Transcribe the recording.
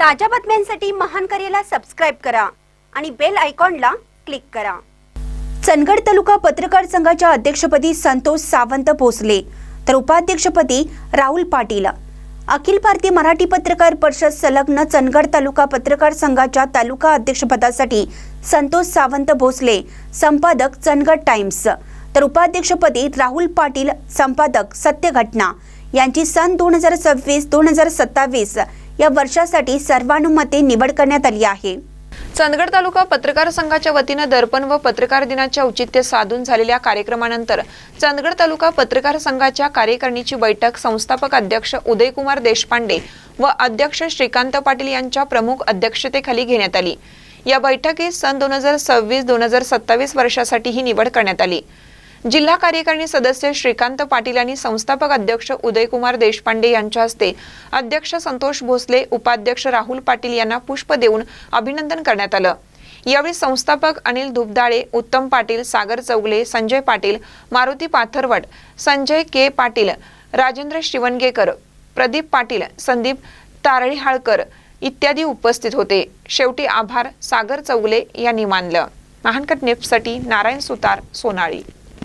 ताज्या बातम्यांसाठी महान करेला सबस्क्राईब करा आणि बेल आयकॉनला क्लिक करा. चंदगड तालुका पत्रकार संघाच्या अध्यक्षपदी संतोष सावंत भोसले तर उपाध्यक्षपदी राहुल पाटील. अखिल भारतीय मराठी पत्रकार परिषद संलग्न चंदगड तालुका पत्रकार संघाच्या तालुका अध्यक्षपदासाठी संतोष सावंत भोसले संपादक चंदगड टाइम्स. तर उपाध्यक्षपदी राहुल पाटील संपादक सत्यघटना. यांची सन दोन हजार सव्वीस दोन हजार सत्तावीस या वर्षासाठी सर्वानुमते निवड करण्यात आली आहे. चंदगड तालुका पत्रकार संघाच्या वतीनं दर्पण व पत्रकार दिनाच्या औचित्य साधून झालेल्या कार्यक्रमानंतर चंदगड तालुका पत्रकार संघाच्या कार्यकारिणीची बैठक संस्थापक अध्यक्ष उदयकुमार देशपांडे व अध्यक्ष श्रीकांत पाटील यांच्या प्रमुख अध्यक्षतेखाली घेण्यात आली. या बैठकीत सन दोन हजार सव्वीस दोन हजार सत्तावीस वर्षासाठी ही निवड करण्यात आली. जिल्हा कार्यकारिणी सदस्य श्रीकांत पाटील आणि संस्थापक अध्यक्ष उदयकुमार देशपांडे यांच्या हस्ते अध्यक्ष संतोष भोसले उपाध्यक्ष राहुल पाटील यांना पुष्प देऊन अभिनंदन करण्यात आलं. यावेळी संस्थापक अनिल धुबदाळे उत्तम पाटील सागर चौगले संजय पाटील मारुती पाथरवट संजय के पाटील राजेंद्र शिवणगेकर प्रदीप पाटील संदीप तारळीहाळकर इत्यादी उपस्थित होते. शेवटी आभार सागर चौगले यांनी मानलं. महानकट नेपसाठी नारायण सुतार सोनाळी.